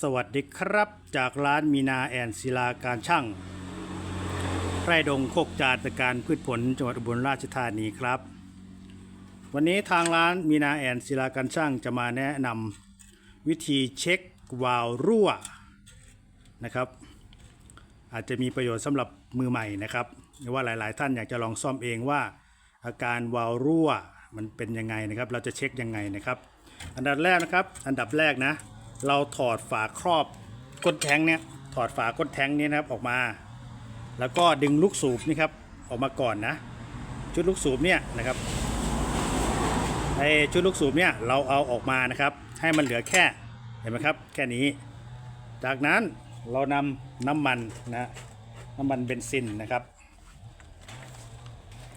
สวัสดีครับจากร้านมีนาแอนศิลาการช่างไร่ดงโคกจานตะการพืชผลจังหวัดอุบลราชธานีครับ วันนี้ทางร้านมีนาแอนศิลาการช่างจะมาแนะนำวิธีเช็ควาล์วรั่วนะครับ อาจจะมีประโยชน์สำหรับมือใหม่นะครับหรือว่าหลาย ๆ ท่านอยากจะลองซ่อมเองว่า อาการวาล์วรั่วมันเป็นยังไงนะครับ เราจะเช็คยังไงนะครับ อันดับแรกนะครับ อันดับแรกนะ เราถอดฝาครอบก้นแทงเนี่ยถอดฝาก้นแทงนี้นะครับออกมา แล้วก็ดึงลูกสูบนี่ครับออกมาก่อนนะ ชุดลูกสูบเนี่ยนะครับไอชุดลูกสูบเนี่ยเราเอาออกมานะครับ ให้มันเหลือแค่เห็นไหมครับ แค่นี้ จากนั้นเรานำน้ำมันนะน้ำมันเบนซินนะครับ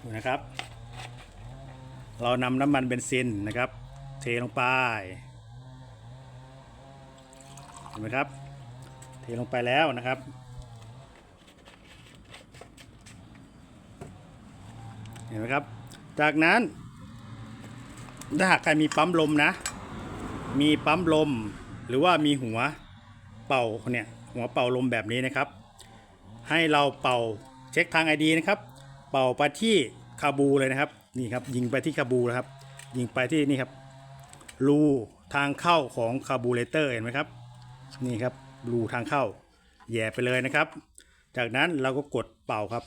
ดูนะครับ เรานำน้ำมันเบนซินนะครับ เทลงไป นไหมครับ เทลงไปแล้วนะครับ เห็นไหมครับ จากนั้นถ้าหากใครมีปั๊มลมนะ มีปั๊มลมหรือว่ามีหัวเป่าเนี่ยหัวเป่าลมแบบนี้นะครับ ให้เราเป่าเช็คทางไอดีนะครับ เป่าไปที่คาบูเลยนะครับนี่ครับยิงไปที่คาบูนะครับ ยิงไปที่นี่ครับรูทางเข้าของคาบูเลเตอร์เห็นไหมครับ นี่ครับรูทางเข้าแย่ไปเลยนะครับ จากนั้นเราก็กดเป่าครับ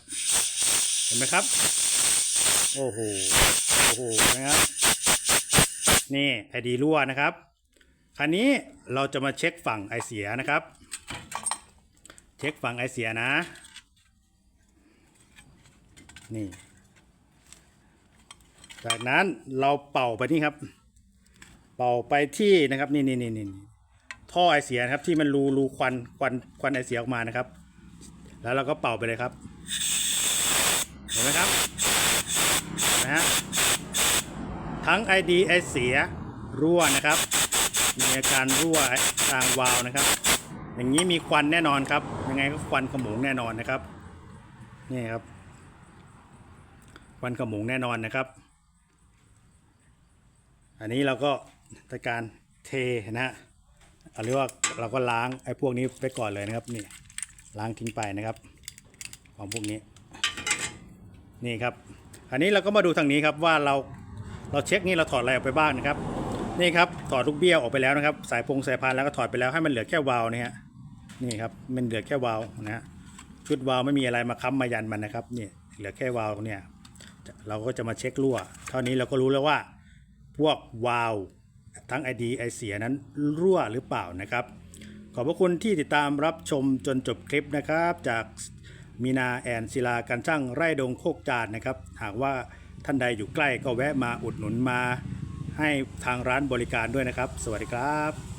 เห็นไหมครับ โอ้โหโอ้โหนะครับนี่ไอดีรั่วนะครับคราวนี้เราจะมาเช็คฝั่งไอเสียนะครับ เช็คฝั่งไอเสียนะ นี่ จากนั้นเราเป่าไปนี่ครับ เป่าไปที่นะครับ นี่นี่นี่นี่ ท่อไอเสียนะครับ ที่มันรูรูควันควันควันไอเสียออกมานะครับ แล้วเราก็เป่าไปเลยครับ เห็นไหมครับนะฮะทั้ง ID ไอเสียรั่วนะครับ มีอาการรั่วทางวาล์วนะครับ อย่างนี้มีควันแน่นอนครับ ยังไงก็ควันขโมงแน่นอนนะครับนี่ครับควันขโมงแน่นอนนะครับ อันนี้เราก็ทำการเทนะฮะ เอาเรียกว่าเราก็ล้างไอ้พวกนี้ไปก่อนเลยนะครับนี่ล้างทิ้งไปนะครับ ของพวกนี้นี่ครับ อันนี้เราก็มาดูทางนี้ครับว่าเราเราเช็คนี่เราถอดอะไรออกไปบ้างนะครับ นี่ครับถอดลูกเบี้ยวออกไปแล้วนะครับ สายพงสายพานแล้วก็ถอดไปแล้วให้มันเหลือแค่วาล์วนะฮะนี่ครับมันเหลือแค่วาล์วนะฮะชุดวาล์วไม่มีอะไรมาค้ำมายันมันนะครับนี่เหลือแค่วาล์วเนี่ยเราก็จะมาเช็ครั่ว เท่านี้เราก็รู้แล้วว่าพวกวาล์ว ทั้งไอดีไอเสียนั้นรั่วหรือเปล่านะครับ ขอบพระคุณที่ติดตามรับชมจนจบคลิปนะครับ จากมีนาแอนศิลาการช่างไร่ดงโคกจานนะครับ หากว่าท่านใดอยู่ใกล้ก็แวะมาอุดหนุนมา ให้ทางร้านบริการด้วยนะครับ สวัสดีครับ